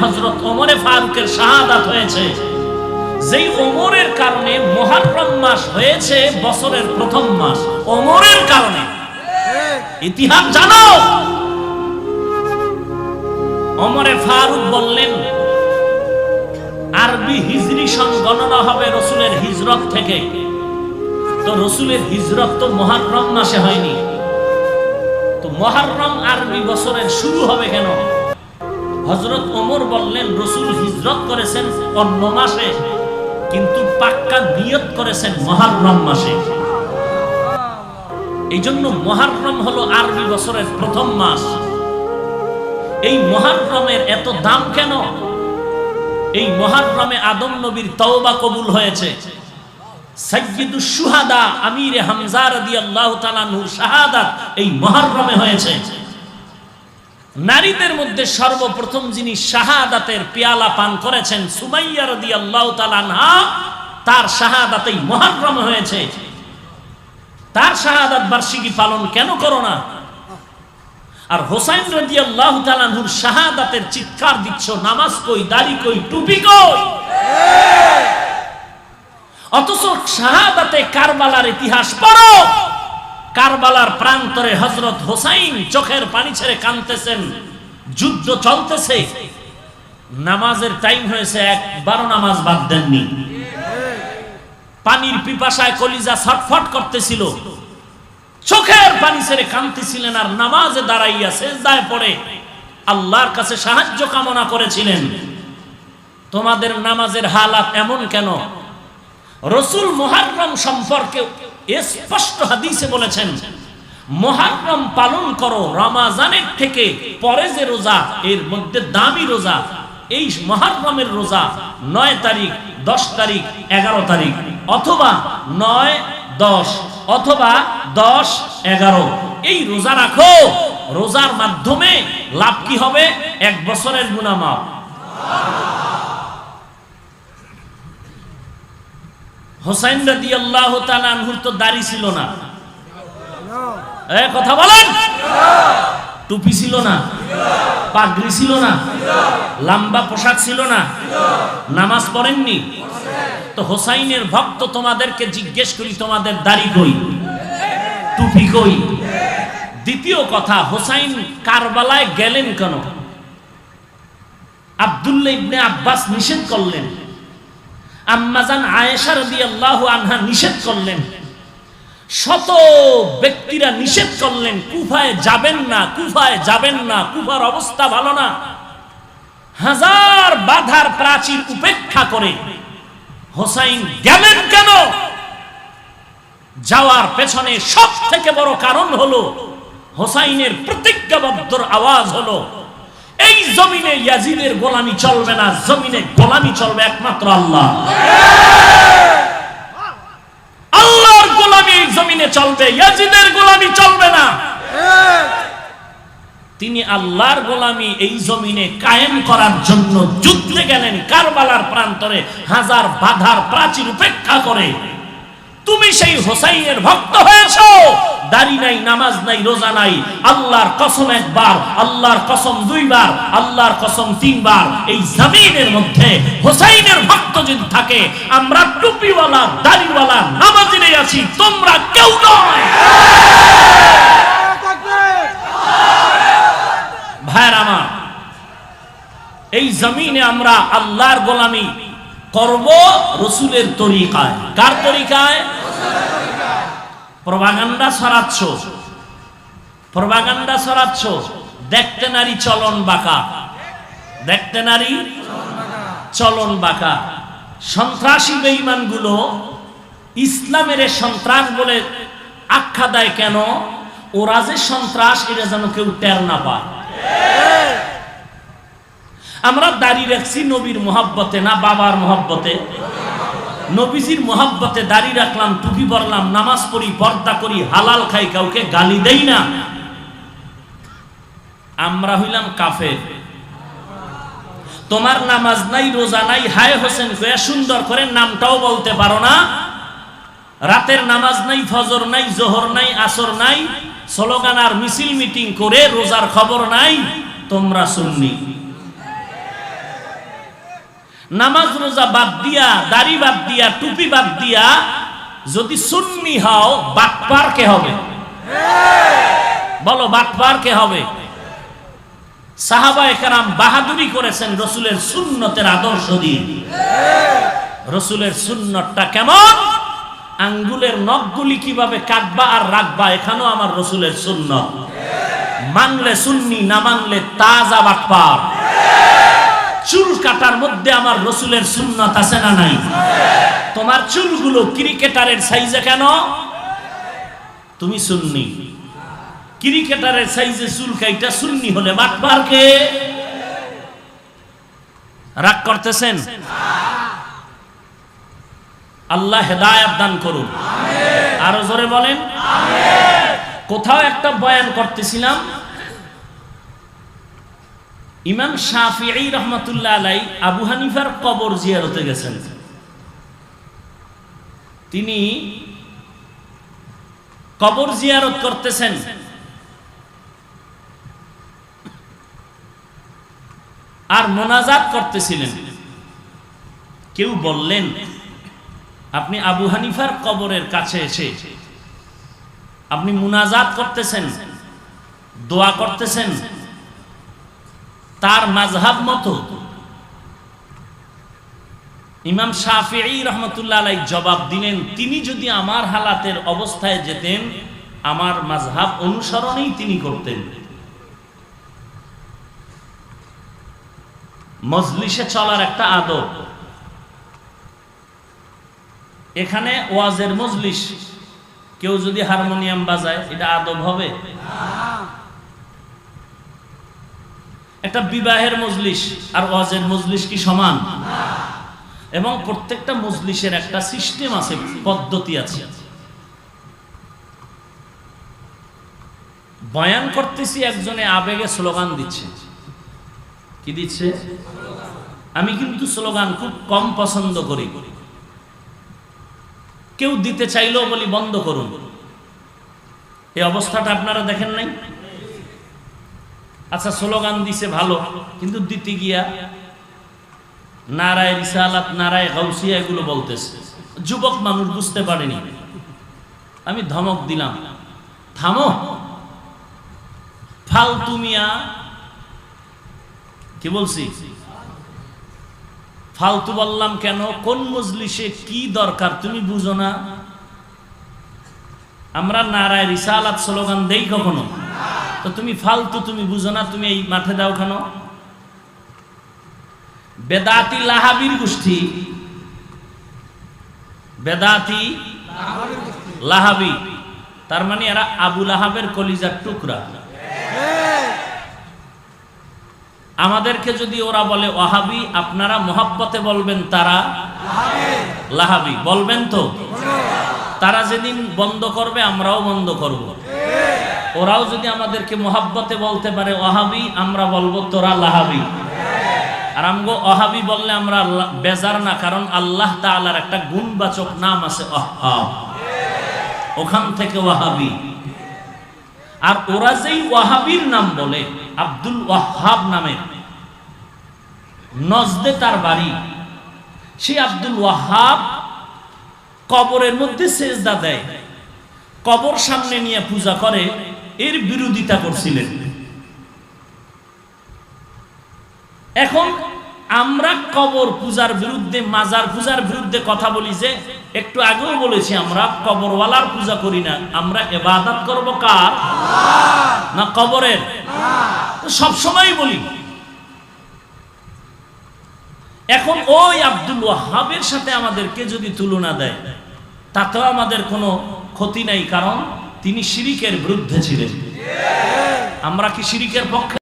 হজরত ওমরে ফারুকের শাহাদাত হয়েছে। যেই ওমরের কারণে মহারম মাস হয়েছে, বছরের প্রথম মাস। ওমরের কারণে। ইতিহাস জানো? ওমরে ফারুক বললেন, আরবি হিজরি সন গণনা হবে রসুলের হিজরত থেকে। তো রসুলের হিজরত তো মহারম মাসে হয়নি। তো মহারম আরবি বছরের শুরু হবে কেন? হজরত ওমর বললেন, রসুল হিজরত করেছেন অন্য মাসে, কিন্তু পাক্কা নিয়ত করেছেন মহারম মাসে। এই জন্য মহারম হলো আরবি বছরের প্রথম মাস। এই মহারমের এত দাম কেন? এই মহারমে আদম নবীর তওবা কবুল হয়েছে। সাইয়্যিদুস শুহাদা আমির হামজা রাদিয়াল্লাহু তাআলা নূর শাহাদাত এই মহারমে হয়েছে। নারীদের মধ্যে সর্বপ্রথম যিনি শাহাদাতের পেয়ালা পান করেছেন সুমাইয়া রাদিয়াল্লাহু তাআলা আনহা, তার শাহাদাতেই মহারম হয়েছে। তার শাহাদাত বার্ষিকী পালন কেন করো না? আর হোসাইন রাদিয়াল্লাহু তাআলা নূর শাহাদাতের চিৎকার দিচ্ছ, নামাজ কই, দাড়ি কই, টুপি কই? অথচ শাহাদাতে কারবালার ইতিহাস পড়ো। কারবালার প্রান্তরে হজরত হোসাইন চোখের পানি ছেড়ে কাঁদতেছেন। যুদ্ধ চলতেছে। নামাজের টাইম হয়েছে, একবারও নামাজ বাদ দেননি। পানির পিপাসায় কলিজা ছটফট করতেছিল। চোখের পানি ছেড়ে কাঁদতেছিলেন আর নামাজে দাঁড়াইয়া সেজদায় পড়ে আল্লাহর কাছে সাহায্য কামনা করেছিলেন। তোমাদের নামাজের হালাত এমন কেন? রসুল মোহাররম সম্পর্কে স্পষ্ট হাদিসে বলেছেন মোহাররম পালন করো রমাজানের থেকে পরে যে রোজা, এর মধ্যে দামি রোজা, এই মহাররমের রোজা নয় তারিখ, দশ তারিখ, এগারো তারিখ, অথবা নয়, দশ, অথবা দশ, এগারো। এই রোজা রাখো। রোজার মাধ্যমে লাভ কি হবে? এক বছরের গুণামাপ হোসাইন রাদি আল্লাহ তালানহুর তো দাড়ি ছিল না। কথা বলেন? টুপি ছিল না। পাগড়ি ছিল না। লম্বা পোশাক ছিল না। নামাজ পড়েননি। তো হোসাইনের ভক্ত তোমাদেরকে জিজ্ঞেস করি তোমাদের দাড়ি কই? টুপি কই? দ্বিতীয় কথা হোসাইন কারবালায় গেলেন কেন? আব্দুল্লাহ ইবনে আব্বাস নিষেধ করলেন। আম্মাজান আয়েশা রাদিয়াল্লাহু আনহা নিষেধ করলেন। শত ব্যক্তিরা নিষেধ করলেন, কুফায় যাবেন না, কুফায় যাবেন না, কুফার অবস্থা ভালো না। হাজার বাধার প্রাচীর উপেক্ষা করে হোসাইন গেলেন কেন? যাওয়ার পেছনে সব থেকে বড় কারণ হলো, হোসাইনের প্রতিজ্ঞাবদ্ধর আওয়াজ হলো এই জমিনে ইয়াজিদের গোলামি চলবে না, জমিনে গোলামি চলবে একমাত্র আল্লাহ। আল্লাহর গোলামি জমিনে চলবে, ইয়াজিদের গোলামি চলবে না। তিনি আল্লাহর গোলামি এই জমিনে কায়েম করার জন্য যুদ্ধে গেলেন কারবালার প্রান্তরে, হাজার বাধার প্রাচীর উপেক্ষা করে। তুমি সেই হোসাইনের ভক্ত হয়েছো। দাড়ি নাই, নামাজ নাই, রোজা নাই। আল্লাহর কসম একবার, আল্লাহর কসম দুইবার, আল্লাহর কসম তিনবার। এই জমিনের মধ্যে হোসাইনের ভক্ত যদি থাকে, আমরা টুপিওয়ালা, দাড়িওয়ালা নামাজিরে আছি, তোমরা কেউ নয়। ভাইয়ের আমার, এই জমিনে আমরা আল্লাহর গোলামি করব রসুলের তরিকায়। কার তরিকায়? প্রভাগান্ডা ছড়াচ্ছ। প্রভাগান্ডা ছড়াচ্ছ। দেখতে নারী চলন বাঁকা। দেখতে নারী চলন বাঁকা। সন্ত্রাসী বেঈমানগুলো ইসলামের সন্ত্রাস বলে আখ্যা দেয় কেন? ওরা যে সন্ত্রাস, এটা যেন কেউ টের না পায়। আমরা দাঁড়িয়ে রাখছি নবীর মোহাব্বতে, না বাবার মোহাব্বতে। নবীজির মোহাব্বতে দাড়ি রাখলাম, টুপি পরলাম, নামাজ পড়ি, পর্দা করি, হালাল খাই, কাউকে গালি দেই না। আমরা হইলাম কাফের। তোমার নামাজ নাই, রোজা নাই, হায় হোসেন কয়ে সুন্দর করে নামটাও বলতে পারো না। রাতের নামাজ নাই, ফজর নাই, জোহর নাই, আসর নাই, স্লোগান আর মিছিল মিটিং করে রোজার খবর নাই, তোমরা শুননি নামাজ রোজা বাদ দিয়া, দাড়ি বাদ দিয়া, টুপি বাদ দিয়া, যদি সুন্নি হও, বাটপার কে হবে? বলো, বাটপার কে হবে? সাহাবা একরাম বাহাদুরি করেছেন রসুলের সুন্নতের আদর্শ দিয়ে। রসুলের সুন্নতটা কেমন? আঙ্গুলের নখগুলি কীভাবে কাটবা আর রাখবা, এখানেও আমার রসুলের সুন্নত। মানলে সুন্নি, না মানলে তাজা বাটপার। চুল কাটার মধ্যে আমার রসুলের সুন্নত আছে না নাই? তোমার চুলগুলো ক্রিকেটারের সাইজে কেন? তুমি সুন্নি। ক্রিকেটারের সাইজে চুল কাইটা সুন্নি হলে বাটবার কে? রাগ করতেছেন? আল্লাহ হেদায়াত দান করুন। আরও জোরে বলেন? কোথাও একটা বয়ান করতেছিলাম ইমাম শাফিঈ রহমতুল্লাহ আলাই আবু হানিফার কবর জিয়ারতে গেছেন। তিনি কবর জিয়ারত করতেছেন। আর মোনাজাত করতেছিলেন। কেউ বললেন, আপনি আবু হানিফার কবরের কাছে এসে আপনি মুনাজাত করতেছেন, দোয়া করতেছেন তার মাঝহাব মতো। ইমাম শাফিঈ রহমতুল্লাহ আলাই জবাব দিলেন, তিনি যদি আমার হালাতের অবস্থায় যেতেন, আমার মাঝহাব অনুসরণেই তিনি করতেন। মজলিসে চলার একটা আদব। এখানে ওয়াজের মজলিস, কেউ যদি হারমোনিয়াম বাজায়, এটা আদব হবে? একটা বিবাহের মজলিস আর ওয়াজের মজলিস কি সমান? এবং প্রত্যেকটা মজলিসের একটা সিস্টেম আছে, পদ্ধতি আছে। বয়ান করতেছি, একজনে আবেগে স্লোগান দিচ্ছে। কি দিচ্ছে? আমি কিন্তু স্লোগান খুব কম পছন্দ করি। কেউ দিতে চাইলেও বলি, বন্ধ করুন। এই অবস্থাটা আপনারা দেখেন নাই? আচ্ছা স্লোগান দিছে ভালো, কিন্তু দিতে গিয়া নারায় রিসালাত, নারায় গাউসিয়া এগুলো বলতেছে। যুবক মানুষ বুঝতে পারেনি। আমি ধমক দিলাম। থামো। ফালতু মিয়া, কি বলছি? ফালতু বললাম কেন? কোন মজলিসে কি দরকার তুমি বুঝো না। আমরা নারায় রিসালাত স্লোগান দেই কখনো? তো তুমি ফালতু তুমি বুঝো না, তুমি এই মাঠে দাও কেন? বেদাতি লাহাবির গোষ্ঠী। বেদাতি লাহাবি। তার মানে এরা আবু লাহাবের কলিজার টুকরা। আমাদেরকে যদি ওরা বলে ওয়াহাবি, আপনারা মোহাব্বতে বলবেন তারা লাহাবি। বলবেন তো? তারা যেদিন বন্ধ করবে, আমরাও বন্ধ করব। ওরাও যদি আমাদেরকে মোহাব্বতে বলতে পারে, ওয়াহাবি, আমরা বলব তোরা লাহাবি। আর আমগো অহাবি বললে আমরা বেজার না, কারণ আল্লাহ তাআলার একটা গুণবাচক নাম আছে অহাব ওখান থেকে ওয়াহাবি। আর ওরা যেই ওয়াহাবির নাম বলে, আব্দুল ওয়াহাব নামে, নজদে তার বাড়ি, সেই আব্দুল ওয়াহাব কবরের মধ্যে সেজদা দেয়। কবর সামনে নিয়ে পূজা করে, এর বিরোধিতা করছিলেন। এখন আমরা কবর পূজার বিরুদ্ধে, মাজার পূজার বিরুদ্ধে কথা বলি যে, একটু আগেও বলেছি আমরা, কবরওয়ালার পূজা করি না। আমরা এবাদত করব কার? না কবরের? সব সময় বলি। এখন ওই আব্দুল ওয়াহাবের সাথে আমাদেরকে যদি তুলনা দেয়, তাতেও আমাদের কোনো ক্ষতি নাই কারণ তিনি শিরিকের বিরুদ্ধে ছিলেন। আমরা কি শিরিকের পক্ষে